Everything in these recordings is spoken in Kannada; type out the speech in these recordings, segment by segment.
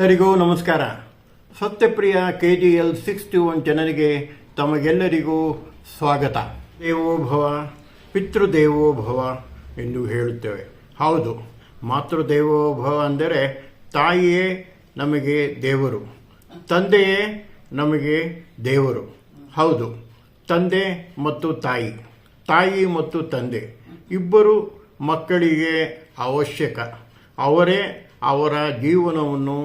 ಎಲ್ಲರಿಗೂ ನಮಸ್ಕಾರ. Satyapriya K G L sixty one ಜನರಿಗೆ ತಮಗೆಲ್ಲರಿಗೂ ಸ್ವಾಗತ. ದೇವೋಭವ, ಪಿತೃದೇವೋಭವ ಎಂದು ಹೇಳುತ್ತೇವೆ. ಹೌದು, ಮಾತೃದೇವೋಭವ ಅಂದರೆ ತಾಯಿಯೇ ನಮಗೆ ದೇವರು, ತಂದೆಯೇ ನಮಗೆ ದೇವರು. ಹೌದು, ತಂದೆ ಮತ್ತು ತಾಯಿ ತಾಯಿ ಮತ್ತು ತಂದೆ, ಇಬ್ಬರು ಮಕ್ಕಳಿಗೆ ಅವಶ್ಯಕ. ಅವರೇ ಅವರ ಜೀವನವನ್ನು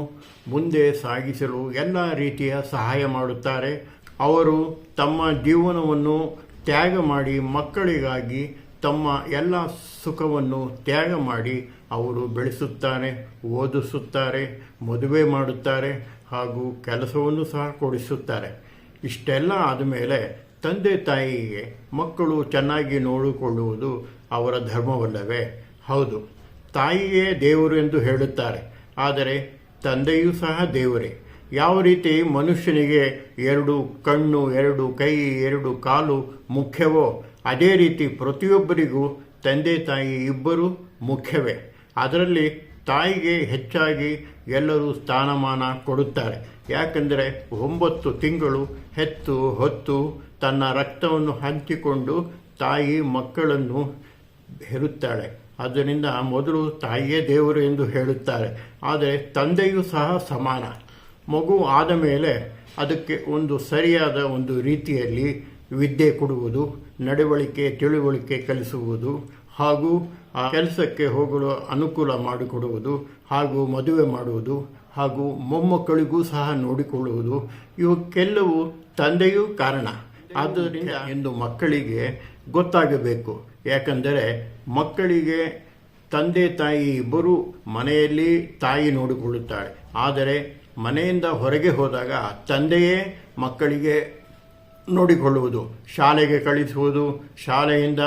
ಮುಂದೆ ಸಾಗಿಸಲು ಎಲ್ಲ ರೀತಿಯ ಸಹಾಯ ಮಾಡುತ್ತಾರೆ. ಅವರು ತಮ್ಮ ಜೀವನವನ್ನು ತ್ಯಾಗ ಮಾಡಿ ಮಕ್ಕಳಿಗಾಗಿ ತಮ್ಮ ಎಲ್ಲ ಸುಖವನ್ನು ತ್ಯಾಗ ಮಾಡಿ ಅವರು ಬೆಳೆಸುತ್ತಾರೆ, ಓದಿಸುತ್ತಾರೆ, ಮದುವೆ ಮಾಡುತ್ತಾರೆ ಹಾಗೂ ಕೆಲಸವನ್ನು ಸಹ ಕೊಡಿಸುತ್ತಾರೆ. ಇಷ್ಟೆಲ್ಲ ಆದಮೇಲೆ ತಂದೆ ತಾಯಿಗೆ ಮಕ್ಕಳು ಚೆನ್ನಾಗಿ ನೋಡಿಕೊಳ್ಳುವುದು ಅವರ ಧರ್ಮವಲ್ಲವೇ? ಹೌದು. ತಾಯಿಯೇ ದೇವರು ಎಂದು ಹೇಳುತ್ತಾರೆ. ಆದರೆ ತಂದೆಯೂ ಸಹ ದೇವರೇ. ಯಾವ ರೀತಿ ಮನುಷ್ಯನಿಗೆ ಎರಡು ಕಣ್ಣು, ಎರಡು ಕೈ, ಎರಡು ಕಾಲು ಮುಖ್ಯವೋ, ಅದೇ ರೀತಿ ಪ್ರತಿಯೊಬ್ಬರಿಗೂ ತಂದೆ ತಾಯಿ ಇಬ್ಬರು ಮುಖ್ಯವೇ. ಅದರಲ್ಲಿ ತಾಯಿಗೆ ಹೆಚ್ಚಾಗಿ ಎಲ್ಲರೂ ಸ್ಥಾನಮಾನ ಕೊಡುತ್ತಾರೆ. ಯಾಕೆಂದರೆ ಒಂಬತ್ತು ತಿಂಗಳು ಹೆತ್ತು ಹೊತ್ತು ತನ್ನ ರಕ್ತವನ್ನು ಹಂಚಿಕೊಂಡು ತಾಯಿ ಮಕ್ಕಳನ್ನು ಹೆರುತ್ತಾಳೆ. ಆದ್ದರಿಂದ ಮೊದಲು ತಾಯಿಯೇ ದೇವರು ಎಂದು ಹೇಳುತ್ತಾರೆ. ಆದರೆ ತಂದೆಯೂ ಸಹ ಸಮಾನ. ಮಗು ಆದ ಮೇಲೆ ಅದಕ್ಕೆ ಒಂದು ಸರಿಯಾದ ಒಂದು ರೀತಿಯಲ್ಲಿ ವಿದ್ಯೆ ಕೊಡುವುದು ನಡವಳಿಕೆ ತಿಳುವಳಿಕೆ ಕಲಿಸುವುದು ಹಾಗೂ ಆ ಕೆಲಸಕ್ಕೆ ಹೋಗಲು ಅನುಕೂಲ ಮಾಡಿಕೊಡುವುದು ಹಾಗೂ ಮದುವೆ ಮಾಡುವುದು ಹಾಗೂ ಮೊಮ್ಮಕ್ಕಳಿಗೂ ಸಹ ನೋಡಿಕೊಳ್ಳುವುದು ಇವಕ್ಕೆಲ್ಲವೂ ತಂದೆಯೂ ಕಾರಣ. ಆದ್ದರಿಂದ ಎಂದು ಮಕ್ಕಳಿಗೆ ಗೊತ್ತಾಗಬೇಕು. ಯಾಕಂದರೆ ಮಕ್ಕಳಿಗೆ ತಂದೆ ತಾಯಿ ಇಬ್ಬರು ಮನೆಯಲ್ಲಿ ತಾಯಿ ನೋಡಿಕೊಳ್ಳುತ್ತಾಳೆ ಆದರೆ ಮನೆಯಿಂದ ಹೊರಗೆ ಹೋದಾಗ ತಂದೆಯೇ ಮಕ್ಕಳಿಗೆ ನೋಡಿಕೊಳ್ಳುವುದು, ಶಾಲೆಗೆ ಕಳಿಸುವುದು, ಶಾಲೆಯಿಂದ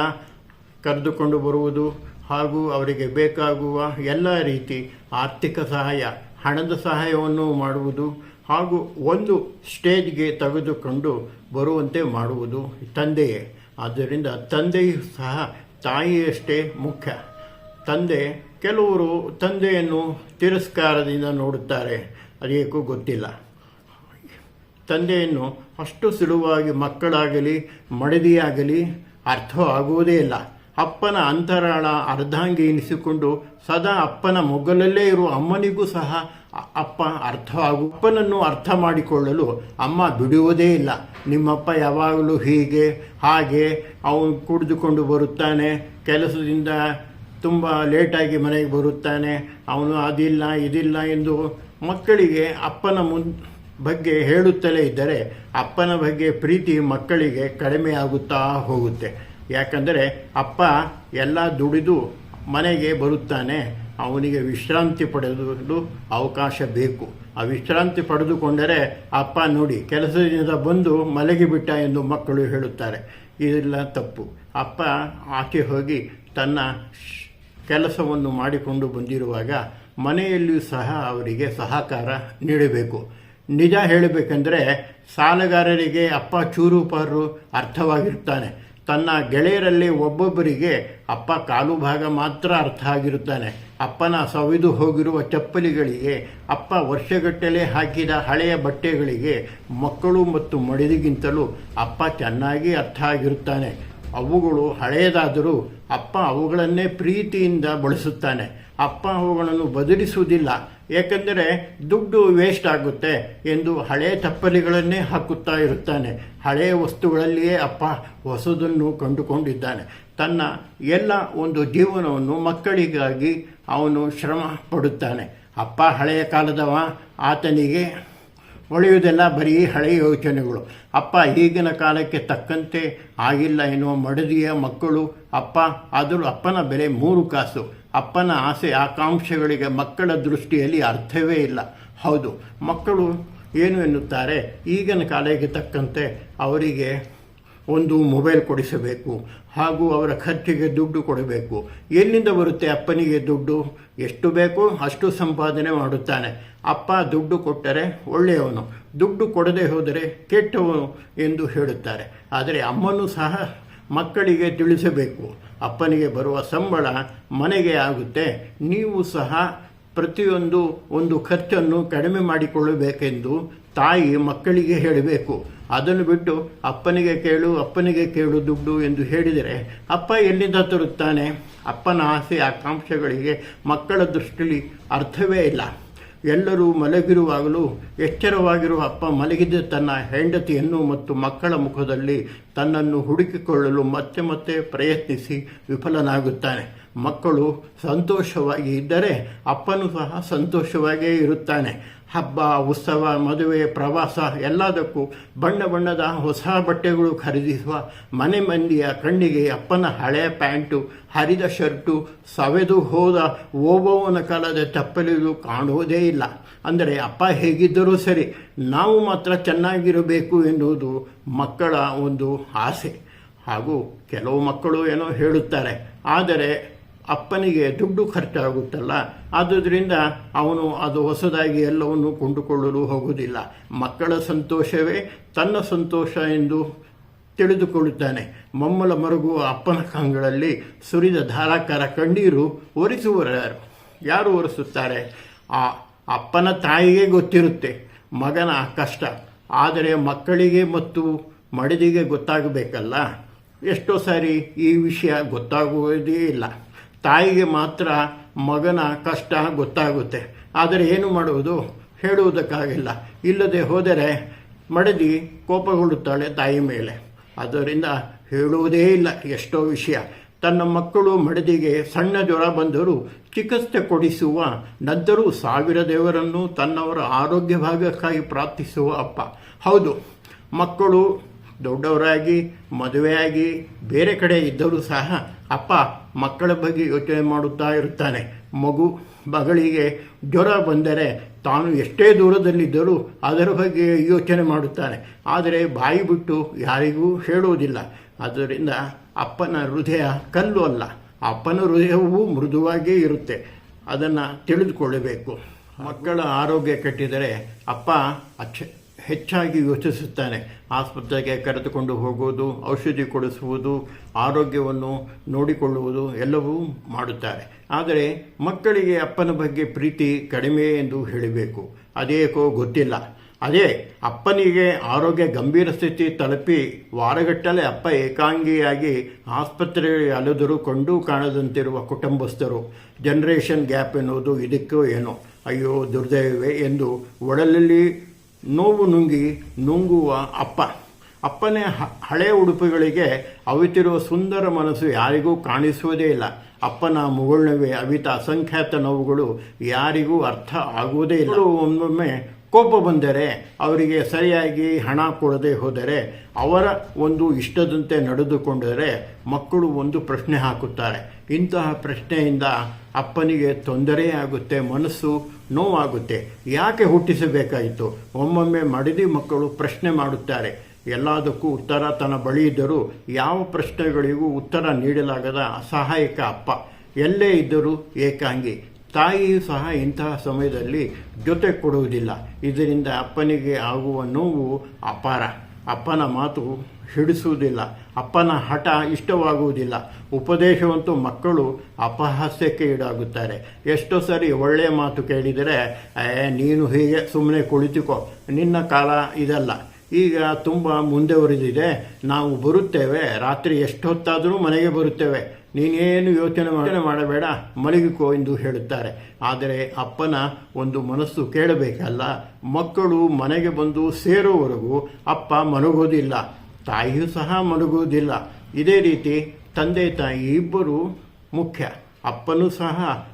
ಕರೆದುಕೊಂಡು ಬರುವುದು ಹಾಗೂ ಅವರಿಗೆ ಬೇಕಾಗುವ ಎಲ್ಲ ರೀತಿ ಆರ್ಥಿಕ ಸಹಾಯ, ಹಣದ ಸಹಾಯವನ್ನು ಮಾಡುವುದು ಹಾಗೂ ಒಂದು ಸ್ಟೇಜ್ಗೆ ತೆಗೆದುಕೊಂಡು ಬರುವಂತೆ ಮಾಡುವುದು ತಂದೆಯೇ. ಆದ್ದರಿಂದ ತಂದೆಯು ಸಹ ತಾಯಿಯಷ್ಟೇ ಮುಖ್ಯ. ತಂದೆ ಕೆಲವರು ತಂದೆಯನ್ನು ತಿರಸ್ಕಾರದಿಂದ ನೋಡುತ್ತಾರೆ. ಅದೇಕೂ ಗೊತ್ತಿಲ್ಲ. ತಂದೆಯನ್ನು ಅಷ್ಟು ಸುಲಭವಾಗಿ ಮಕ್ಕಳಾಗಲಿ, ಮಡದಿಯಾಗಲಿ ಅರ್ಥವಾಗುವುದೇ ಇಲ್ಲ. ಅಪ್ಪನ ಅಂತರಾಳ ಅರ್ಧಾಂಗಿ ಎನಿಸಿಕೊಂಡು ಸದಾ ಅಪ್ಪನ ಮೊಗಲಲ್ಲೇ ಇರುವ ಅಮ್ಮನಿಗೂ ಸಹ ಅಪ್ಪ ಅರ್ಥವಾಗು ಅಪ್ಪನನ್ನು ಅರ್ಥ ಮಾಡಿಕೊಳ್ಳಲು ಅಮ್ಮ ಬಿಡುವುದೇ ಇಲ್ಲ. ನಿಮ್ಮಪ್ಪ ಯಾವಾಗಲೂ ಹೀಗೆ, ಹಾಗೆ ಅವನು ಕುಡಿದುಕೊಂಡು ಬರುತ್ತಾನೆ. ಕೆಲಸದಿಂದ ತುಂಬ ಲೇಟಾಗಿ ಮನೆಗೆ ಬರುತ್ತಾನೆ. ಅವನು ಅದಿಲ್ಲ, ಇದಿಲ್ಲ ಎಂದು ಮಕ್ಕಳಿಗೆ ಅಪ್ಪನ ಮುನ್ ಬಗ್ಗೆ ಹೇಳುತ್ತಲೇ ಇದ್ದರೆ ಅಪ್ಪನ ಬಗ್ಗೆ ಪ್ರೀತಿ ಮಕ್ಕಳಿಗೆ ಕಡಿಮೆ ಆಗುತ್ತಾ ಹೋಗುತ್ತೆ. ಯಾಕಂದರೆ ಅಪ್ಪ ಎಲ್ಲ ದುಡಿದು ಮನೆಗೆ ಬರುತ್ತಾನೆ. ಅವನಿಗೆ ವಿಶ್ರಾಂತಿ ಪಡೆಯಲು ಅವಕಾಶ ಬೇಕು. ಆ ವಿಶ್ರಾಂತಿ ಪಡೆದುಕೊಂಡರೆ, ಅಪ್ಪ ನೋಡಿ, ಕೆಲಸದಿಂದ ಬಂದು ಮಲಗಿಬಿಟ್ಟ ಎಂದು ಮಕ್ಕಳು ಹೇಳುತ್ತಾರೆ. ಇದೆಲ್ಲ ತಪ್ಪು. ಅಪ್ಪ ಆಚೆ ಹೋಗಿ ತನ್ನ ಕೆಲಸವನ್ನು ಮಾಡಿಕೊಂಡು ಬಂದಿರುವಾಗ ಮನೆಯಲ್ಲಿಯೂ ಸಹ ಅವರಿಗೆ ಸಹಕಾರ ನೀಡಬೇಕು. ನಿಜ ಹೇಳಬೇಕೆಂದರೆ, ಸಾಲಗಾರರಿಗೆ ಅಪ್ಪ ಚೂರುಪಾರು ಅರ್ಥವಾಗಿರ್ತಾನೆ. ತನ್ನ ಗೆಳೆಯರಲ್ಲಿ ಒಬ್ಬೊಬ್ಬರಿಗೆ ಅಪ್ಪ ಕಾಲು ಭಾಗ ಮಾತ್ರ ಅರ್ಥ ಆಗಿರುತ್ತಾನೆ. ಅಪ್ಪನ ಸವಿದು ಹೋಗಿರುವ ಚಪ್ಪಲಿಗಳಿಗೆ, ಅಪ್ಪ ವರ್ಷಗಟ್ಟಲೆ ಹಾಕಿದ ಹಳೆಯ ಬಟ್ಟೆಗಳಿಗೆ, ಮಕ್ಕಳು ಮತ್ತು ಮಡಿದಿಗಿಂತಲೂ ಅಪ್ಪ ಚೆನ್ನಾಗಿ ಅರ್ಥ ಆಗಿರುತ್ತಾನೆ. ಅವುಗಳು ಹಳೆಯದಾದರೂ ಅಪ್ಪ ಅವುಗಳನ್ನೇ ಪ್ರೀತಿಯಿಂದ ಬಳಸುತ್ತಾನೆ. ಅಪ್ಪ ಅವುಗಳನ್ನು ಬದಲಿಸುವುದಿಲ್ಲ. ಏಕೆಂದರೆ ದುಡ್ಡು ವೇಸ್ಟ್ ಆಗುತ್ತೆ ಎಂದು ಹಳೆಯ ತಪ್ಪಲಿಗಳನ್ನೇ ಹಾಕುತ್ತಾ ಇರುತ್ತಾನೆ. ಹಳೆಯ ವಸ್ತುಗಳಲ್ಲಿಯೇ ಅಪ್ಪ ಹೊಸದನ್ನು ಕಂಡುಕೊಂಡಿದ್ದಾನೆ. ತನ್ನ ಎಲ್ಲ ಒಂದು ಜೀವನವನ್ನು ಮಕ್ಕಳಿಗಾಗಿ ಅವನು ಶ್ರಮ ಪಡುತ್ತಾನೆ. ಅಪ್ಪ ಹಳೆಯ ಕಾಲದವ, ಆತನಿಗೆ ಒಳೆಯುವುದೆಲ್ಲ ಬರೀ ಹಳೆಯ ಯೋಚನೆಗಳು. ಅಪ್ಪ ಈಗಿನ ಕಾಲಕ್ಕೆ ತಕ್ಕಂತೆ ಆಗಿಲ್ಲ ಎನ್ನುವ ಮಡದಿಯ ಮಕ್ಕಳು, ಅಪ್ಪ ಆದರೂ ಅಪ್ಪನ ಬೆಲೆ ಮೂರು ಕಾಸು. ಅಪ್ಪನ ಆಸೆ ಆಕಾಂಕ್ಷೆಗಳಿಗೆ ಮಕ್ಕಳ ದೃಷ್ಟಿಯಲ್ಲಿ ಅರ್ಥವೇ ಇಲ್ಲ. ಹೌದು, ಮಕ್ಕಳು ಏನು ಎನ್ನುತ್ತಾರೆ? ಈಗಿನ ಕಾಲಕ್ಕೆ ತಕ್ಕಂತೆ ಅವರಿಗೆ ಒಂದು ಮೊಬೈಲ್ ಕೊಡಿಸಬೇಕು ಹಾಗೂ ಅವರ ಖರ್ಚಿಗೆ ದುಡ್ಡು ಕೊಡಬೇಕು. ಎಲ್ಲಿಂದ ಬರುತ್ತೆ ಅಪ್ಪನಿಗೆ ದುಡ್ಡು? ಎಷ್ಟು ಬೇಕೋ ಅಷ್ಟು ಸಂಪಾದನೆ ಮಾಡುತ್ತಾನೆ. ಅಪ್ಪ ದುಡ್ಡು ಕೊಟ್ಟರೆ ಒಳ್ಳೆಯವನು. ದುಡ್ಡು ಕೊಡದೆ ಹೋದರೆ ಕೆಟ್ಟವನು ಎಂದು ಹೇಳುತ್ತಾರೆ. ಆದರೆ ಅಮ್ಮನೂ ಸಹ ಮಕ್ಕಳಿಗೆ ತಿಳಿಸಬೇಕು. ಅಪ್ಪನಿಗೆ ಬರುವ ಸಂಬಳ ಮನೆಗೆ ಆಗುತ್ತೆ. ನೀವು ಸಹ ಪ್ರತಿಯೊಂದು ಒಂದು ಖರ್ಚನ್ನು ಕಡಿಮೆ ಮಾಡಿಕೊಳ್ಳಬೇಕೆಂದು ತಾಯಿ ಮಕ್ಕಳಿಗೆ ಹೇಳಬೇಕು. ಅದನ್ನು ಬಿಟ್ಟು ಅಪ್ಪನಿಗೆ ಕೇಳು ಅಪ್ಪನಿಗೆ ಕೇಳು ದುಡ್ಡು ಎಂದು ಹೇಳಿದರೆ ಅಪ್ಪ ಎಲ್ಲಿಂದ ತರುತ್ತಾನೆ? ಅಪ್ಪನ ಆಸೆ ಆಕಾಂಕ್ಷೆಗಳಿಗೆ ಮಕ್ಕಳ ದೃಷ್ಟಿಲಿ ಅರ್ಥವೇ ಇಲ್ಲ. ಎಲ್ಲರೂ ಮಲಗಿರುವಾಗಲೂ ಎಚ್ಚರವಾಗಿರುವ ಅಪ್ಪ ಮಲಗಿದ ತನ್ನ ಹೆಂಡತಿಯನ್ನು ಮತ್ತು ಮಕ್ಕಳ ಮುಖದಲ್ಲಿ ತನ್ನನ್ನು ಹುಡುಕಿಕೊಳ್ಳಲು ಮತ್ತೆ ಮತ್ತೆ ಪ್ರಯತ್ನಿಸಿ ವಿಫಲನಾಗುತ್ತಾನೆ. ಮಕ್ಕಳು ಸಂತೋಷವಾಗಿ ಇದ್ದರೆ ಅಪ್ಪನೂ ಸಹ ಸಂತೋಷವಾಗಿಯೇ ಇರುತ್ತಾನೆ. ಹಬ್ಬ, ಉತ್ಸವ, ಮದುವೆ, ಪ್ರವಾಸ ಎಲ್ಲದಕ್ಕೂ ಬಣ್ಣ ಬಣ್ಣದ ಹೊಸ ಬಟ್ಟೆಗಳು ಖರೀದಿಸುವ ಮನೆ ಮಂದಿಯ ಕಣ್ಣಿಗೆ ಅಪ್ಪನ ಹಳೆಯ ಪ್ಯಾಂಟು, ಹರಿದ ಶರ್ಟು, ಸವೆದು ಹೋದ ಓಬವ್ವನ ಕಾಲದ ಚಪ್ಪಲಿದು ಕಾಣುವುದೇ ಇಲ್ಲ. ಅಂದರೆ ಅಪ್ಪ ಹೇಗಿದ್ದರೂ ಸರಿ ನಾವು ಮಾತ್ರ ಚೆನ್ನಾಗಿರಬೇಕು ಎನ್ನುವುದು ಮಕ್ಕಳ ಒಂದು ಆಸೆ. ಹಾಗೂ ಕೆಲವು ಮಕ್ಕಳು ಏನೋ ಹೇಳುತ್ತಾರೆ, ಆದರೆ ಅಪ್ಪನಿಗೆ ದುಡ್ಡು ಖರ್ಚಾಗುತ್ತಲ್ಲ. ಆದುದರಿಂದ ಅವನು ಅದು ಹೊಸದಾಗಿ ಎಲ್ಲವನ್ನು ಕೊಂಡುಕೊಳ್ಳಲು ಹೋಗುವುದಿಲ್ಲ. ಮಕ್ಕಳ ಸಂತೋಷವೇ ತನ್ನ ಸಂತೋಷ ಎಂದು ತಿಳಿದುಕೊಳ್ಳುತ್ತಾನೆ. ಮಮ್ಮಲ ಮರುಗುವ ಅಪ್ಪನ ಕಂಗಳಲ್ಲಿ ಸುರಿದ ಧಾರಾಕಾರ ಕಣ್ಣೀರು ಒರಿಸುವರು ಯಾರು ಒರೆಸುತ್ತಾರೆ? ಆ ಅಪ್ಪನ ತಾಯಿಗೆ ಗೊತ್ತಿರುತ್ತೆ. ಮಗನ ಕಷ್ಟ. ಆದರೆ ಮಕ್ಕಳಿಗೆ ಮತ್ತು ಮಡದಿಗೆ ಗೊತ್ತಾಗಬೇಕಲ್ಲ. ಎಷ್ಟೋ ಸಾರಿ ಈ ವಿಷಯ ಗೊತ್ತಾಗುವುದೇ ಇಲ್ಲ. ತಾಯಿಗೆ ಮಾತ್ರ ಮಗನ ಕಷ್ಟ ಗೊತ್ತಾಗುತ್ತೆ. ಆದರೆ ಏನು ಮಾಡುವುದು? ಹೇಳುವುದಕ್ಕಾಗಿಲ್ಲ. ಇಲ್ಲದೆ ಹೋದರೆ ಮಡದಿ ಕೋಪಗೊಳ್ಳುತ್ತಾಳೆ ತಾಯಿ ಮೇಲೆ. ಅದರಿಂದ ಹೇಳುವುದೇ ಇಲ್ಲ ಎಷ್ಟೋ ವಿಷಯ. ತನ್ನ ಮಕ್ಕಳು ಮಡದಿಗೆ ಸಣ್ಣ ಜ್ವರ ಬಂದರೂ ಚಿಕಿತ್ಸೆ ಕೊಡಿಸುವ ನಂತರೂ ಸಾವಿರ ದೇವರನ್ನು ತನ್ನವರ ಆರೋಗ್ಯ ಭಾಗಕ್ಕಾಗಿ ಪ್ರಾರ್ಥಿಸುವ ಅಪ್ಪ. ಹೌದು, ಮಕ್ಕಳು ದೊಡ್ಡವರಾಗಿ, ಮದುವೆಯಾಗಿ, ಬೇರೆ ಕಡೆ ಇದ್ದರೂ ಸಹ ಅಪ್ಪ ಮಕ್ಕಳ ಬಗ್ಗೆ ಯೋಚನೆ ಮಾಡುತ್ತಾ ಇರುತ್ತಾನೆ. ಮಗು ಮಗಳಿಗೆ ಜ್ವರ ಬಂದರೆ ತಾನು ಎಷ್ಟೇ ದೂರದಲ್ಲಿದ್ದರೂ ಅದರ ಬಗ್ಗೆ ಯೋಚನೆ ಮಾಡುತ್ತಾನೆ. ಆದರೆ ಬಾಯಿ ಬಿಟ್ಟು ಯಾರಿಗೂ ಹೇಳುವುದಿಲ್ಲ. ಆದ್ದರಿಂದ ಅಪ್ಪನ ಹೃದಯ ಕಲ್ಲು ಅಲ್ಲ. ಅಪ್ಪನ ಹೃದಯವೂ ಮೃದುವಾಗಿಯೇ ಇರುತ್ತೆ. ಅದನ್ನು ತಿಳಿದುಕೊಳ್ಳಬೇಕು. ಮಕ್ಕಳ ಆರೋಗ್ಯ ಕೆಟ್ಟಿದರೆ ಅಪ್ಪ ಅಚ್ಚ ಹೆಚ್ಚಾಗಿ ಯೋಚಿಸುತ್ತಾನೆ. ಆಸ್ಪತ್ರೆಗೆ ಕರೆದುಕೊಂಡು ಹೋಗುವುದು, ಔಷಧಿ ಕೊಡಿಸುವುದು, ಆರೋಗ್ಯವನ್ನು ನೋಡಿಕೊಳ್ಳುವುದು ಎಲ್ಲವೂ ಮಾಡುತ್ತಾರೆ. ಆದರೆ ಮಕ್ಕಳಿಗೆ ಅಪ್ಪನ ಬಗ್ಗೆ ಪ್ರೀತಿ ಕಡಿಮೆ ಎಂದು ಹೇಳಬೇಕು. ಅದೇಕೋ ಗೊತ್ತಿಲ್ಲ. ಅದೇ, ಅಪ್ಪನಿಗೆ ಆರೋಗ್ಯ ಗಂಭೀರ ಸ್ಥಿತಿ ತಲುಪಿ ವಾರಗಟ್ಟಲೆ ಅಪ್ಪ ಏಕಾಂಗಿಯಾಗಿ ಆಸ್ಪತ್ರೆಗಳಿಗೆ ಅಲೆದರೂ ಕೊಂಡೂ ಕಾಣದಂತಿರುವ ಕುಟುಂಬಸ್ಥರು. ಜನರೇಷನ್ ಗ್ಯಾಪ್ ಎನ್ನುವುದು ಇದಕ್ಕೂ ಏನೋ. ಅಯ್ಯೋ ದುರ್ದೈವೇ ಎಂದು ಒಡಲಲ್ಲಿ ನೋವು ನುಂಗಿ ನುಂಗುವ ಅಪ್ಪ. ಅಪ್ಪನೇ ಹಳೆ ಉಡುಪುಗಳಿಗೆ ಅವಿತಿರುವ ಸುಂದರ ಮನಸ್ಸು ಯಾರಿಗೂ ಕಾಣಿಸುವುದೇ ಇಲ್ಲ. ಅಪ್ಪನ ಮುಗುಳ್ನವೇ ಅವಿತ ಅಸಂಖ್ಯಾತ ನೋವುಗಳು ಯಾರಿಗೂ ಅರ್ಥ ಆಗುವುದೇ ಇಲ್ಲ. ಒಮ್ಮೊಮ್ಮೆ ಕೋಪ ಬಂದರೆ, ಅವರಿಗೆ ಸರಿಯಾಗಿ ಹಣ ಕೊಡದೆ ಹೋದರೆ, ಅವರ ಒಂದು ಇಷ್ಟದಂತೆ ನಡೆದುಕೊಂಡರೆ ಮಕ್ಕಳು ಒಂದು ಪ್ರಶ್ನೆ ಹಾಕುತ್ತಾರೆ. ಇಂತಹ ಪ್ರಶ್ನೆಯಿಂದ ಅಪ್ಪನಿಗೆ ತೊಂದರೆಯಾಗುತ್ತೆ ಮನಸ್ಸು ನೋವಾಗುತ್ತೆ. ಯಾಕೆ ಹುಟ್ಟಿಸಬೇಕಾಯಿತು? ಒಮ್ಮೊಮ್ಮೆ ಮಡದಿ ಮಕ್ಕಳು ಪ್ರಶ್ನೆ ಮಾಡುತ್ತಾರೆ. ಎಲ್ಲದಕ್ಕೂ ಉತ್ತರ ತನ್ನ ಬಳಿ ಇದ್ದರೂ ಯಾವ ಪ್ರಶ್ನೆಗಳಿಗೂ ಉತ್ತರ ನೀಡಲಾಗದ ಅಸಹಾಯಕ ಅಪ್ಪ. ಎಲ್ಲೇ ಇದ್ದರೂ ಏಕಾಂಗಿ. ತಾಯಿಯೂ ಸಹ ಇಂತಹ ಸಮಯದಲ್ಲಿ ಜೊತೆ ಕೊಡುವುದಿಲ್ಲ. ಇದರಿಂದ ಅಪ್ಪನಿಗೆ ಆಗುವ ನೋವು ಅಪಾರ. ಅಪ್ಪನ ಮಾತು ಹಿಡಿಸುವುದಿಲ್ಲ ಅಪ್ಪನ ಹಠ ಇಷ್ಟವಾಗುವುದಿಲ್ಲ. ಉಪದೇಶವಂತೂ ಮಕ್ಕಳು ಅಪಹಾಸ್ಯಕ್ಕೆ ಈಡಾಗುತ್ತಾರೆ. ಎಷ್ಟೋ ಸರಿ ಒಳ್ಳೆಯ ಮಾತು ಕೇಳಿದರೆ "ಏ, ನೀನು ಹೀಗೆ ಸುಮ್ಮನೆ ಕುಳಿತುಕೋ ನಿನ್ನ ಕಾಲ ಇದಲ್ಲ. ಈಗ ತುಂಬ ಮುಂದುವರಿದಿದೆ ನಾವು ಬರುತ್ತೇವೆ. ರಾತ್ರಿ ಎಷ್ಟೊತ್ತಾದರೂ ಮನೆಗೆ ಬರುತ್ತೇವೆ. ನೀನೇನು ಯೋಚನೆ ಯೋಚನೆ ಮಾಡಬೇಡ. ಮಲಗಿಕೋ ಎಂದು ಹೇಳುತ್ತಾರೆ. ಆದರೆ ಅಪ್ಪನ ಒಂದು ಮನಸ್ಸು ಕೇಳಬೇಕಲ್ಲ. ಮಕ್ಕಳು ಮನೆಗೆ ಬಂದು ಸೇರುವವರೆಗೂ ಅಪ್ಪ ಮಲಗೋದಿಲ್ಲ ತಾಯಿಯೂ ಸಹ ಮಲಗುವುದಿಲ್ಲ. ಇದೇ ರೀತಿ ತಂದೆ ತಾಯಿ ಇಬ್ಬರು ಮುಖ್ಯ. ಅಪ್ಪನೂ ಸಹ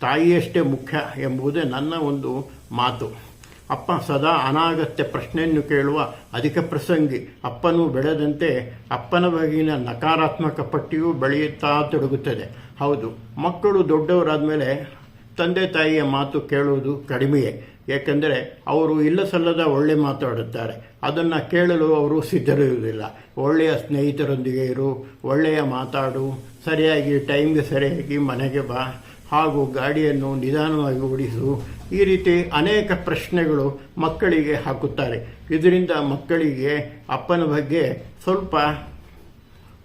ತಾಯಿಯಷ್ಟೇ ಮುಖ್ಯ ಎಂಬುದೇ ನನ್ನ ಒಂದು ಮಾತು. ಅಪ್ಪ ಸದಾ ಅನಾಗತ್ಯ ಪ್ರಶ್ನೆಯನ್ನು ಕೇಳುವ ಅಧಿಕ ಪ್ರಸಂಗಿ. ಅಪ್ಪನು ಬೆಳೆದಂತೆ ಅಪ್ಪನ ಬಗೆಗಿನ ನಕಾರಾತ್ಮಕ ಪಟ್ಟಿಯು ಬೆಳೆಯುತ್ತಾ ತೊಡಗುತ್ತದೆ. ಹೌದು, ಮಕ್ಕಳು ದೊಡ್ಡವರಾದ ಮೇಲೆ ತಂದೆ ತಾಯಿಯ ಮಾತು ಕೇಳುವುದು ಕಡಿಮೆಯೇ. ಏಕೆಂದರೆ ಅವರು ಇಲ್ಲ ಸಲ್ಲದ ಒಳ್ಳೆ ಮಾತಾಡುತ್ತಾರೆ. ಅದನ್ನು ಕೇಳಲು ಅವರು ಸಿದ್ಧರಿರುವುದಿಲ್ಲ. ಒಳ್ಳೆಯ ಸ್ನೇಹಿತರೊಂದಿಗೆ ಇರು, ಒಳ್ಳೆಯ ಮಾತಾಡು, ಸರಿಯಾಗಿ ಟೈಮ್ಗೆ ಸರಿಯಾಗಿ ಮನೆಗೆ ಬಾ ಹಾಗೂ ಗಾಡಿಯನ್ನು ನಿಧಾನವಾಗಿ ಓಡಿಸು ಈ ರೀತಿ ಅನೇಕ ಪ್ರಶ್ನೆಗಳು ಮಕ್ಕಳಿಗೆ ಹಾಕುತ್ತಾರೆ. ಇದರಿಂದ ಮಕ್ಕಳಿಗೆ ಅಪ್ಪನ ಬಗ್ಗೆ ಸ್ವಲ್ಪ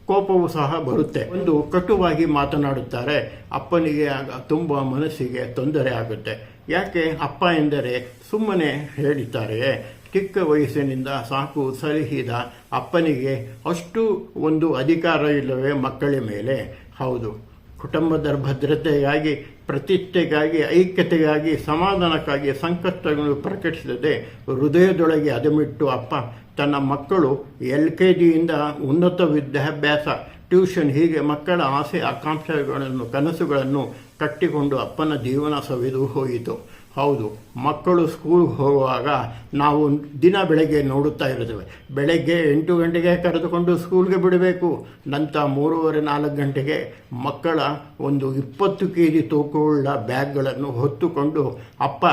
ಕೋಪವೂ ಸಹ ಬರುತ್ತೆ. ಒಂದು ಕಟುವಾಗಿ ಮಾತನಾಡುತ್ತಾರೆ. ಅಪ್ಪನಿಗೆ ತುಂಬ ಮನಸ್ಸಿಗೆ ತೊಂದರೆ ಆಗುತ್ತೆ. ಯಾಕೆ? ಅಪ್ಪ ಎಂದರೆ ಸುಮ್ಮನೆ ಹೇಳಿದ್ದಾರೆಯೇ ಚಿಕ್ಕ ವಯಸ್ಸಿನಿಂದ ಸಾಕು ಸಲಹಿದ ಅಪ್ಪನಿಗೆ ಅಷ್ಟು ಒಂದು ಅಧಿಕಾರ ಇಲ್ಲವೇ ಮಕ್ಕಳ ಮೇಲೆ. ಹೌದು. ಕುಟುಂಬದ ಭದ್ರತೆಗಾಗಿ, ಪ್ರತಿಷ್ಠೆಗಾಗಿ, ಐಕ್ಯತೆಗಾಗಿ, ಸಮಾಧಾನಕ್ಕಾಗಿ ಸಂಕಷ್ಟಗಳನ್ನು ಪ್ರಕಟಿಸದೆ. ಹೃದಯದೊಳಗೆ ಅದಮಿಟ್ಟು ಅಪ್ಪ, ತನ್ನ ಮಕ್ಕಳು ಎಲ್ ಕೆ ಜಿಯಿಂದ ಉನ್ನತ ವಿದ್ಯಾಭ್ಯಾಸ, ಟ್ಯೂಷನ್ ಹೀಗೆ ಮಕ್ಕಳ ಆಸೆ, ಆಕಾಂಕ್ಷೆಗಳನ್ನು, ಕನಸುಗಳನ್ನು ಕಟ್ಟಿಕೊಂಡು ಅಪ್ಪನ ಜೀವನ ಸವಿದು ಹೋಯಿತು. ಹೌದು, ಮಕ್ಕಳು ಸ್ಕೂಲ್ಗೆ ಹೋಗುವಾಗ ನಾವು ದಿನ ಬೆಳಗ್ಗೆ ನೋಡುತ್ತಾ ಇರುತ್ತೇವೆ. ಬೆಳಗ್ಗೆ ಎಂಟು ಗಂಟೆಗೆ ಕರೆದುಕೊಂಡು ಸ್ಕೂಲ್ಗೆ ಬಿಡಬೇಕು. ನಂತರ ಮೂರುವರೆ ನಾಲ್ಕು ಗಂಟೆಗೆ ಮಕ್ಕಳ ಒಂದು ಇಪ್ಪತ್ತು ಕೆ ಜಿ ತೂಕವುಳ್ಳ ಬ್ಯಾಗ್ಗಳನ್ನು ಹೊತ್ತುಕೊಂಡು ಅಪ್ಪ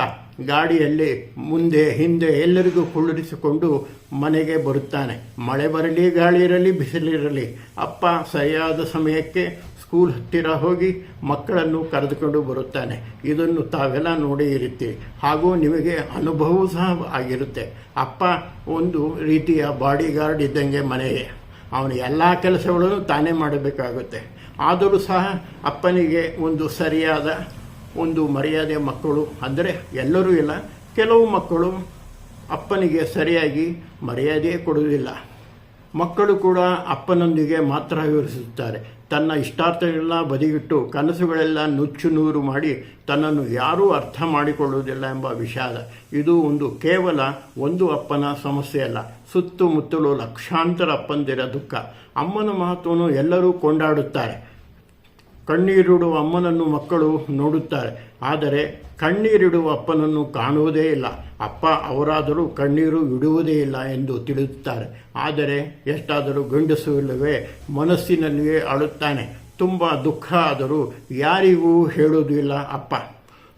ಗಾಡಿಯಲ್ಲಿ ಮುಂದೆ, ಹಿಂದೆ ಎಲ್ಲರಿಗೂ ಕುಳ್ಳಿರಿಸಿಕೊಂಡು ಮನೆಗೆ ಬರುತ್ತಾನೆ. ಮಳೆ ಬರಲಿ, ಗಾಳಿ ಇರಲಿ, ಬಿಸಿಲಿರಲಿ. ಅಪ್ಪ ಸರಿಯಾದ ಸಮಯಕ್ಕೆ ಸ್ಕೂಲ್ ಹತ್ತಿರ ಹೋಗಿ ಮಕ್ಕಳನ್ನು ಕರೆದುಕೊಂಡು ಬರುತ್ತಾನೆ. ಇದನ್ನು ತಾವೆಲ್ಲ ನೋಡಿ ಇರುತ್ತೆ ಹಾಗೂ ನಿಮಗೆ ಅನುಭವವೂ ಸಹ ಆಗಿರುತ್ತೆ. ಅಪ್ಪ ಒಂದು ರೀತಿಯ ಬಾಡಿ ಗಾರ್ಡ್ ಇದ್ದಂಗೆ ಮನೆಯೇ. ಅವನು ಎಲ್ಲ ಕೆಲಸಗಳನ್ನು ತಾನೇ ಮಾಡಬೇಕಾಗುತ್ತೆ. ಆದರೂ ಸಹ ಅಪ್ಪನಿಗೆ ಒಂದು ಸರಿಯಾದ ಒಂದು ಮರ್ಯಾದೆ ಮಕ್ಕಳು ಅಂದರೆ ಎಲ್ಲರೂ ಇಲ್ಲ. ಕೆಲವು ಮಕ್ಕಳು ಅಪ್ಪನಿಗೆ ಸರಿಯಾಗಿ ಮರ್ಯಾದೆ ಕೊಡುವುದಿಲ್ಲ. ಮಕ್ಕಳು ಕೂಡ ಅಪ್ಪನೊಂದಿಗೆ ಮಾತ್ರ ವಿವರಿಸುತ್ತಾರೆ ತನ್ನ ಇಷ್ಟಾರ್ಥಗಳೆಲ್ಲ ಬದಿಗಿಟ್ಟು ಕನಸುಗಳೆಲ್ಲ ನುಚ್ಚು ನೂರು ಮಾಡಿ ತನ್ನನ್ನು ಯಾರೂ ಅರ್ಥ ಮಾಡಿಕೊಳ್ಳುವುದಿಲ್ಲ ಎಂಬ ವಿಷಾದ. ಇದು ಒಂದು ಕೇವಲ ಒಂದು ಅಪ್ಪನ ಸಮಸ್ಯೆ ಅಲ್ಲ. ಸುತ್ತಮುತ್ತಲು ಲಕ್ಷಾಂತರ ಅಪ್ಪಂದಿರ ದುಃಖ. ಅಮ್ಮನ ಮಹತ್ವವನ್ನು ಎಲ್ಲರೂ ಕೊಂಡಾಡುತ್ತಾರೆ. ಕಣ್ಣೀರಿಡುವ ಅಮ್ಮನನ್ನು ಮಕ್ಕಳು ನೋಡುತ್ತಾರೆ. ಆದರೆ ಕಣ್ಣೀರಿಡುವ ಅಪ್ಪನನ್ನು ಕಾಣುವುದೇ ಇಲ್ಲ. ಅಪ್ಪ ಅವರಾದರೂ ಕಣ್ಣೀರು ಇಡುವುದೇ ಇಲ್ಲ ಎಂದು ತಿಳಿಯುತ್ತಾರೆ. ಆದರೆ ಎಷ್ಟಾದರೂ ಗಂಡಸು ಇಲ್ಲವೇ ಮನಸ್ಸಿನಲ್ಲಿಯೇ ಅಳುತ್ತಾನೆ. ತುಂಬ ದುಃಖ ಆದರೂ ಯಾರಿಗೂ ಹೇಳುವುದಿಲ್ಲ ಅಪ್ಪ.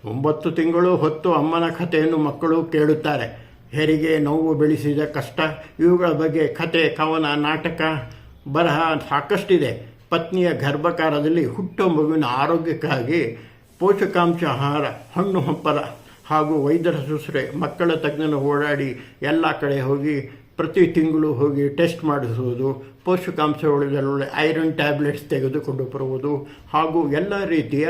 ಒಂಬತ್ತು ತಿಂಗಳು ಹೊತ್ತು ಅಮ್ಮನ ಕಥೆಯನ್ನು ಮಕ್ಕಳು ಕೇಳುತ್ತಾರೆ. ಹೆರಿಗೆ ನೋವು ಬೆಳೆಸಿದ ಕಷ್ಟ, ಇವುಗಳ ಬಗ್ಗೆ ಕತೆ, ಕವನ, ನಾಟಕ ಬರಹ ಸಾಕಷ್ಟಿದೆ. ಪತ್ನಿಯ ಗರ್ಭಕಾರದಲ್ಲಿ ಹುಟ್ಟೋ ಮಗುವಿನ ಆರೋಗ್ಯಕ್ಕಾಗಿ ಪೋಷಕಾಂಶ ಆಹಾರ, ಹಣ್ಣು ಹಂಪಲ ಹಾಗೂ ವೈದ್ಯರ ಸುಸ್ರೆ, ಮಕ್ಕಳ ತಜ್ಞನ ಓಡಾಡಿ ಎಲ್ಲ ಕಡೆ ಹೋಗಿ ಪ್ರತಿ ತಿಂಗಳು ಹೋಗಿ ಟೆಸ್ಟ್ ಮಾಡಿಸುವುದು ಪೋಷಕಾಂಶಗಳಲ್ಲಿ ಐರನ್ ಟ್ಯಾಬ್ಲೆಟ್ಸ್ ತೆಗೆದುಕೊಂಡು ಬರುವುದು ಹಾಗೂ ಎಲ್ಲ ರೀತಿಯ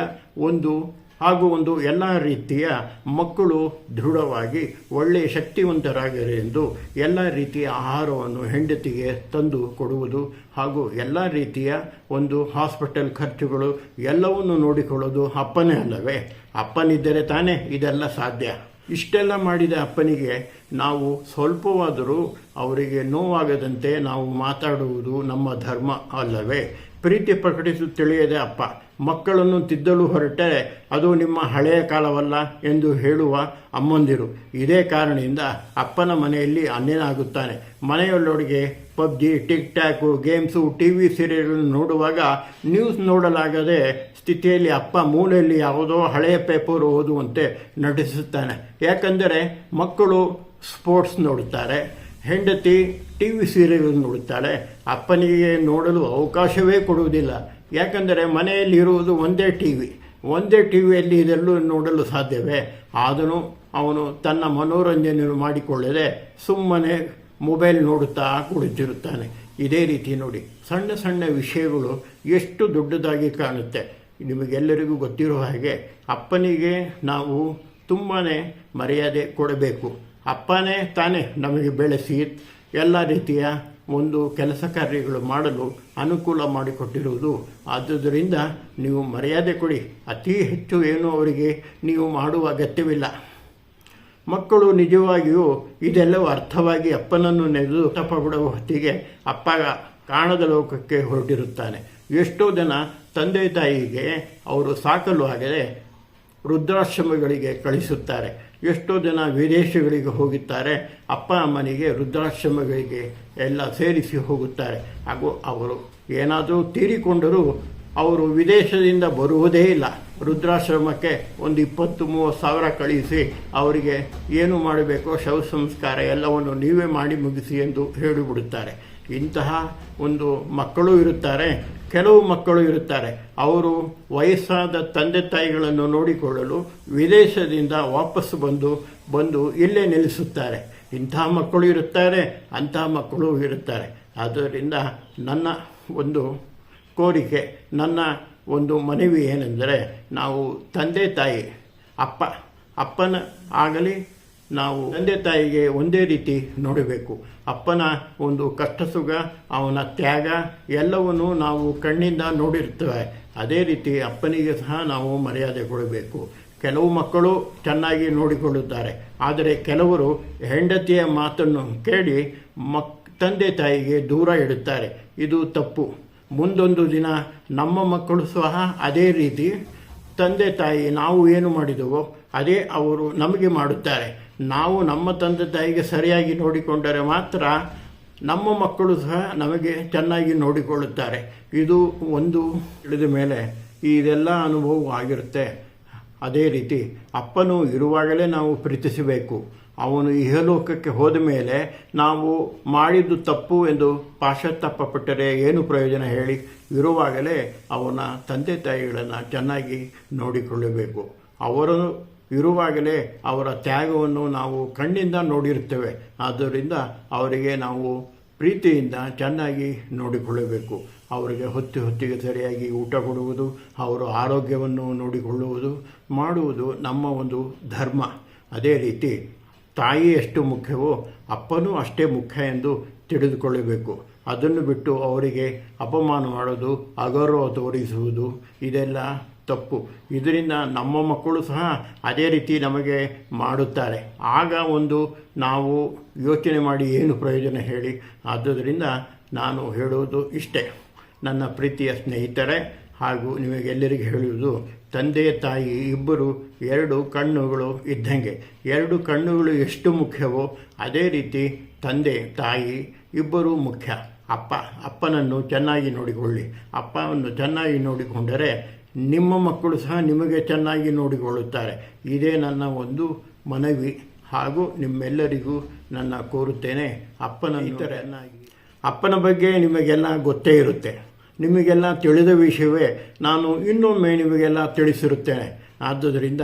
ಒಂದು ಹಾಗೂ ಒಂದು ಎಲ್ಲ ರೀತಿಯ ಮಕ್ಕಳು ದೃಢವಾಗಿ ಒಳ್ಳೆಯ ಶಕ್ತಿವಂತರಾಗಿರಿ ಎಂದು ಎಲ್ಲ ರೀತಿಯ ಆಹಾರವನ್ನು ಹೆಂಡತಿಗೆ ತಂದು ಕೊಡುವುದು ಹಾಗೂ ಎಲ್ಲ ರೀತಿಯ ಒಂದು ಹಾಸ್ಪಿಟಲ್ ಖರ್ಚುಗಳು ಎಲ್ಲವನ್ನು ನೋಡಿಕೊಳ್ಳೋದು ಅಪ್ಪನೇ ಅಲ್ಲವೇ? ಅಪ್ಪನಿದ್ದರೆ ತಾನೇ ಇದೆಲ್ಲ ಸಾಧ್ಯ. ಇಷ್ಟೆಲ್ಲ ಮಾಡಿದ ಅಪ್ಪನಿಗೆ ನಾವು ಸ್ವಲ್ಪವಾದರೂ ಅವರಿಗೆ ನೋವಾಗದಂತೆ ನಾವು ಮಾತಾಡುವುದು ನಮ್ಮ ಧರ್ಮ ಅಲ್ಲವೇ? ಪ್ರೀತಿ ಪ್ರಕಟಿಸು ತಿಳಿಯದೆ ಅಪ್ಪ. ಮಕ್ಕಳನ್ನು ತಿದ್ದಲು ಹೊರಟರೆ ಅದು ನಿಮ್ಮ ಹಳೆಯ ಕಾಲವಲ್ಲ ಎಂದು ಹೇಳುವ ಅಮ್ಮಂದಿರು. ಇದೇ ಕಾರಣದಿಂದ ಅಪ್ಪನ ಮನೆಯಲ್ಲಿ ಅನ್ಯನಾಗುತ್ತಾನೆ ಮನೆಯೊಳಗೆ PUBG TikTok games T V serial ನೋಡುವಾಗ ನ್ಯೂಸ್ ನೋಡಲಾಗದೆ ಸ್ಥಿತಿಯಲ್ಲಿ ಅಪ್ಪ ಮೂಲೆಯಲ್ಲಿ ಯಾವುದೋ ಹಳೆಯ ಪೇಪರ್ ಓದುವಂತೆ ನಟಿಸುತ್ತಾನೆ. ಯಾಕಂದರೆ ಮಕ್ಕಳು ಸ್ಪೋರ್ಟ್ಸ್ ನೋಡುತ್ತಾರೆ, ಹೆಂಡತಿ ಟಿ ವಿ ಸೀರಿಯಲ್ ನೋಡುತ್ತಾಳೆ. ಅಪ್ಪನಿಗೆ ನೋಡಲು ಅವಕಾಶವೇ ಕೊಡುವುದಿಲ್ಲ. ಯಾಕಂದರೆ ಮನೆಯಲ್ಲಿರುವುದು ಒಂದೇ ಟಿ ವಿ ಒಂದೇ ಟಿ ವಿಯಲ್ಲಿ ಇದೆಲ್ಲೂ ನೋಡಲು ಸಾಧ್ಯವೇ? ಆದರೂ ಅವನು ತನ್ನ ಮನೋರಂಜನೆಯನ್ನು ಮಾಡಿಕೊಳ್ಳದೆ ಸುಮ್ಮನೆ ಮೊಬೈಲ್ ನೋಡುತ್ತಾ ಕುಳಿತಿರುತ್ತಾನೆ. ಇದೇ ರೀತಿ ನೋಡಿ, ಸಣ್ಣ ಸಣ್ಣ ವಿಷಯಗಳು ಎಷ್ಟು ದೊಡ್ಡದಾಗಿ ಕಾಣುತ್ತೆ. ನಿಮಗೆಲ್ಲರಿಗೂ ಗೊತ್ತಿರೋ ಹಾಗೆ, ಅಪ್ಪನಿಗೆ ನಾವು ತುಂಬಾ ಮರ್ಯಾದೆ ಕೊಡಬೇಕು. ಅಪ್ಪನೇ ತಾನೇ ನಮಗೆ ಬೆಳೆಸಿ, ಎಲ್ಲ ರೀತಿಯ ಒಂದು ಕೆಲಸ ಕಾರ್ಯಗಳು ಮಾಡಲು ಅನುಕೂಲ ಮಾಡಿಕೊಟ್ಟಿರುವುದು. ಆದುದರಿಂದ ನೀವು ಮರ್ಯಾದೆ ಕೊಡಿ. ಅತಿ ಹೆಚ್ಚು ಏನು ಅವರಿಗೆ ನೀವು ಮಾಡುವ ಅಗತ್ಯವಿಲ್ಲ. ಮಕ್ಕಳು ನಿಜವಾಗಿಯೂ ಇದೆಲ್ಲವೂ ಅರ್ಥವಾಗಿ ಅಪ್ಪನನ್ನು ನೆನೆದು ತಪ್ಪ ಬಿಡುವ ಹೊತ್ತಿಗೆ ಅಪ್ಪ ಕಾಣದ ಲೋಕಕ್ಕೆ ಹೊರಟಿರುತ್ತಾನೆ. ಎಷ್ಟೋ ಜನ ತಂದೆ ತಾಯಿಗೆ ಅವರು ಸಾಕಲು ಆಗದೆ ವೃದ್ಧಾಶ್ರಮಗಳಿಗೆ ಕಳಿಸುತ್ತಾರೆ. ಎಷ್ಟೋ ಜನ ವಿದೇಶಗಳಿಗೆ ಹೋಗುತ್ತಾರೆ, ಅಪ್ಪ ಅಮ್ಮನಿಗೆ, ವೃದ್ಧಾಶ್ರಮಗಳಿಗೆ ಎಲ್ಲ ಸೇರಿಸಿ ಹೋಗುತ್ತಾರೆ. ಹಾಗೂ ಅವರು ಏನಾದರೂ ತೀರಿಕೊಂಡರೂ ಅವರು ವಿದೇಶದಿಂದ ಬರುವುದೇ ಇಲ್ಲ. ರುದ್ರಾಶ್ರಮಕ್ಕೆ ಒಂದು ಇಪ್ಪತ್ತು, ಮೂವತ್ತು ಸಾವಿರ ಕಳಿಸಿ, ಅವರಿಗೆ ಏನು ಮಾಡಬೇಕೋ ಶವ ಸಂಸ್ಕಾರ ಎಲ್ಲವನ್ನು ನೀವೇ ಮಾಡಿ ಮುಗಿಸಿ ಎಂದು ಹೇಳಿಬಿಡುತ್ತಾರೆ. ಇಂತಹ ಒಂದು ಮಕ್ಕಳು ಇರುತ್ತಾರೆ. ಕೆಲವು ಮಕ್ಕಳು ಇರುತ್ತಾರೆ. ಅವರು ವಯಸ್ಸಾದ ತಂದೆ ತಾಯಿಗಳನ್ನು ನೋಡಿಕೊಳ್ಳಲು ವಿದೇಶದಿಂದ ವಾಪಸ್ಸು ಬಂದು ಬಂದು ಇಲ್ಲೇ ನೆಲೆಸುತ್ತಾರೆ. ಇಂಥ ಮಕ್ಕಳು ಇರುತ್ತಾರೆ, ಅಂಥ ಮಕ್ಕಳು ಇರುತ್ತಾರೆ. ಆದ್ದರಿಂದ ನನ್ನ ಒಂದು ಕೋರಿಕೆ, ನನ್ನ ಒಂದು ಮನವಿ ಏನೆಂದರೆ, ನಾವು ತಂದೆ ತಾಯಿ, ಅಪ್ಪ, ಅಪ್ಪನ ಆಗಲಿ ನಾವು ತಂದೆ ತಾಯಿಗೆ ಒಂದೇ ರೀತಿ ನೋಡಬೇಕು. ಅಪ್ಪನ ಒಂದು ಕಷ್ಟ ಸುಖ ಅವನ ತ್ಯಾಗ, ಎಲ್ಲವನ್ನು ನಾವು ಕಣ್ಣಿಂದ ನೋಡಿರ್ತೇವೆ. ಅದೇ ರೀತಿ ಅಪ್ಪನಿಗೆ ಸಹ ನಾವು ಮರ್ಯಾದೆ ಕೊಡಬೇಕು. ಕೆಲವು ಮಕ್ಕಳು ಚೆನ್ನಾಗಿ ನೋಡಿಕೊಳ್ಳುತ್ತಾರೆ. ಆದರೆ ಕೆಲವರು ಹೆಂಡತಿಯ ಮಾತನ್ನು ಕೇಳಿ ಮಕ್, ತಂದೆ ತಾಯಿಗೆ ದೂರ ಇಡುತ್ತಾರೆ. ಇದು ತಪ್ಪು. ಮುಂದೊಂದು ದಿನ ನಮ್ಮ ಮಕ್ಕಳು ಸಹ ಅದೇ ರೀತಿ ತಂದೆ ತಾಯಿ ನಾವು ಏನು ಮಾಡಿದೆವೋ, ಅದೇ ಅವರು ನಮಗೆ ಮಾಡುತ್ತಾರೆ. ನಾವು ನಮ್ಮ ತಂದೆ ತಾಯಿಗೆ ಸರಿಯಾಗಿ ನೋಡಿಕೊಂಡರೆ ಮಾತ್ರ ನಮ್ಮ ಮಕ್ಕಳು ಸಹ ನಮಗೆ ಚೆನ್ನಾಗಿ ನೋಡಿಕೊಳ್ಳುತ್ತಾರೆ. ಇದು ಒಂದು ತಿಳಿದ ಮೇಲೆ ಇದೆಲ್ಲ ಅನುಭವ ಆಗಿರುತ್ತೆ. ಅದೇ ರೀತಿ ಅಪ್ಪನು ಇರುವಾಗಲೇ ನಾವು ಪ್ರೀತಿಸಬೇಕು. ಅವನು ಇಹಲೋಕಕ್ಕೆ ಹೋದ ಮೇಲೆ ನಾವು ಮಾಡಿದ್ದು ತಪ್ಪು ಎಂದು ಪಾಶ್ಚಾತ್ತಾಪಪಟ್ಟರೆ ಏನು ಪ್ರಯೋಜನ ಹೇಳಿ ಇರುವಾಗಲೇ ಅವನ ತಂದೆ ತಾಯಿಗಳನ್ನು ಚೆನ್ನಾಗಿ ನೋಡಿಕೊಳ್ಳಬೇಕು. ಅವರು ಇರುವಾಗಲೇ ಅವರ ತ್ಯಾಗವನ್ನು ನಾವು ಕಣ್ಣಿಂದ ನೋಡಿರ್ತೇವೆ ಆದ್ದರಿಂದ ಅವರಿಗೆ ನಾವು ಪ್ರೀತಿಯಿಂದ ಚೆನ್ನಾಗಿ ನೋಡಿಕೊಳ್ಳಬೇಕು. ಅವರಿಗೆ ಹೊತ್ತಿ ಹೊತ್ತಿಗೆ ಸರಿಯಾಗಿ ಊಟ ಕೊಡುವುದು, ಅವರ ಆರೋಗ್ಯವನ್ನು ನೋಡಿಕೊಳ್ಳುವುದು, ಮಾಡುವುದು ನಮ್ಮ ಒಂದು ಧರ್ಮ. ಅದೇ ರೀತಿ ತಾಯಿ ಎಷ್ಟು ಮುಖ್ಯವೋ ಅಪ್ಪನೂ ಅಷ್ಟೇ ಮುಖ್ಯ ಎಂದು ತಿಳಿದುಕೊಳ್ಳಬೇಕು. ಅದನ್ನು ಬಿಟ್ಟು ಅವರಿಗೆ ಅಪಮಾನ ಮಾಡೋದು, ಅಗೌರವ ತೋರಿಸುವುದು, ಇದೆಲ್ಲ ತಪ್ಪು. ಇದರಿಂದ ನಮ್ಮ ಮಕ್ಕಳು ಸಹ ಅದೇ ರೀತಿ ನಮಗೆ ಮಾಡುತ್ತಾರೆ. ಆಗ ಒಂದು ನಾವು ಯೋಚನೆ ಮಾಡಿ ಏನು ಪ್ರಯೋಜನ ಹೇಳಿ. ಆದ್ದರಿಂದ ನಾನು ಹೇಳುವುದು ಇಷ್ಟೇ. ನನ್ನ ಪ್ರೀತಿಯ ಸ್ನೇಹಿತರೆ ಹಾಗೂ ನಿಮಗೆಲ್ಲರಿಗೆ ಹೇಳುವುದು, ತಂದೆ, ತಾಯಿ, ಇಬ್ಬರು, ಎರಡು ಕಣ್ಣುಗಳು ಇದ್ದಂಗೆ. ಎರಡು ಕಣ್ಣುಗಳು ಎಷ್ಟು ಮುಖ್ಯವೋ ಅದೇ ರೀತಿ ತಂದೆ, ತಾಯಿ, ಇಬ್ಬರೂ ಮುಖ್ಯ. ಅಪ್ಪ, ಅಪ್ಪನನ್ನು ಚೆನ್ನಾಗಿ ನೋಡಿಕೊಳ್ಳಿ. ಅಪ್ಪವನ್ನು ಚೆನ್ನಾಗಿ ನೋಡಿಕೊಂಡರೆ ನಿಮ್ಮ ಮಕ್ಕಳು ಸಹ ನಿಮಗೆ ಚೆನ್ನಾಗಿ ನೋಡಿಕೊಳ್ಳುತ್ತಾರೆ. ಇದೇ ನನ್ನ ಒಂದು ಮನವಿ ಹಾಗೂ ನಿಮ್ಮೆಲ್ಲರಿಗೂ ನನ್ನ ಕೋರುತ್ತೇನೆ. ಅಪ್ಪನ ಇತರ ಅಪ್ಪನ ಬಗ್ಗೆ ನಿಮಗೆಲ್ಲ ಗೊತ್ತೇ ಇರುತ್ತೆ. ನಿಮಗೆಲ್ಲ ತಿಳಿದ ವಿಷಯವೇ. ನಾನು ಇನ್ನೊಮ್ಮೆ ನಿಮಗೆಲ್ಲ ತಿಳಿಸಿರುತ್ತೇನೆ. ಆದ್ದರಿಂದ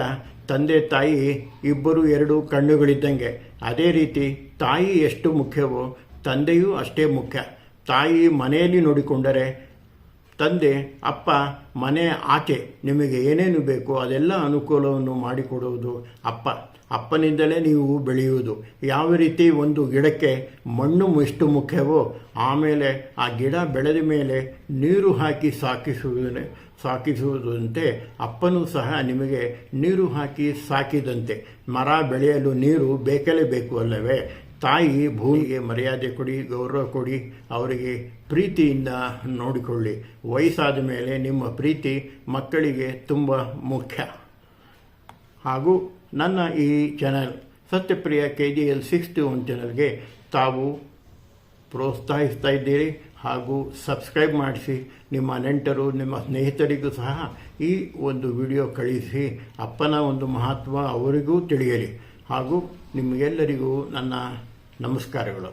ತಂದೆ ತಾಯಿ ಇಬ್ಬರು ಎರಡು ಕಣ್ಣುಗಳಿದ್ದಂಗೆ. ಅದೇ ರೀತಿ ತಾಯಿ ಎಷ್ಟು ಮುಖ್ಯವೋ ತಂದೆಯೂ ಅಷ್ಟೇ ಮುಖ್ಯ. ತಾಯಿ ಮನೆಯಲ್ಲಿ ನೋಡಿಕೊಂಡರೆ ತಂದೆ, ಅಪ್ಪ, ಮನೆ, ಆಕೆ, ನಿಮಗೆ ಏನೇನು ಬೇಕೋ ಅದೆಲ್ಲ ಅನುಕೂಲವನ್ನು ಮಾಡಿಕೊಡುವುದು ಅಪ್ಪ. ಅಪ್ಪನಿಂದಲೇ ನೀವು ಬೆಳೆಯುವುದು. ಯಾವ ರೀತಿ ಒಂದು ಗಿಡಕ್ಕೆ ಮಣ್ಣು ಎಷ್ಟು ಮುಖ್ಯವೋ, ಆಮೇಲೆ ಆ ಗಿಡ ಬೆಳೆದ ಮೇಲೆ ನೀರು ಹಾಕಿ ಸಾಕಿಸುವುದೇ ಸಾಕಿಸುವುದಂತೆ ಅಪ್ಪನೂ ಸಹ ನಿಮಗೆ ನೀರು ಹಾಕಿ ಸಾಕಿದಂತೆ. ಮರ ಬೆಳೆಯಲು ನೀರು ಬೇಕಲೇ ಬೇಕು ಅಲ್ಲವೇ? ತಾಯಿ ಭೂಮಿಗೆ ಮರ್ಯಾದೆ ಕೊಡಿ, ಗೌರವ ಕೊಡಿ, ಅವರಿಗೆ ಪ್ರೀತಿಯಿಂದ ನೋಡಿಕೊಳ್ಳಿ. ವಯಸ್ಸಾದ ಮೇಲೆ ನಿಮ್ಮ ಪ್ರೀತಿ ಮಕ್ಕಳಿಗೆ ತುಂಬ ಮುಖ್ಯ. ಹಾಗೂ ನನ್ನ ಈ channel Satyapriya K G L sixty one ಚಾನಲ್ಗೆ ತಾವು ಪ್ರೋತ್ಸಾಹಿಸ್ತಾ ಇದ್ದೀರಿ ಹಾಗೂ ಸಬ್ಸ್ಕ್ರೈಬ್ ಮಾಡಿಸಿ. ನಿಮ್ಮ ನೆಂಟರು, ನಿಮ್ಮ ಸ್ನೇಹಿತರಿಗೂ ಸಹ ಈ ಒಂದು ವಿಡಿಯೋ ಕಳಿಸಿ. ಅಪ್ಪನ ಒಂದು ಮಹತ್ವ ಅವರಿಗೂ ತಿಳಿಯಲಿ. ಹಾಗೂ ನಿಮಗೆಲ್ಲರಿಗೂ ನನ್ನ ನಮಸ್ಕಾರಗಳು.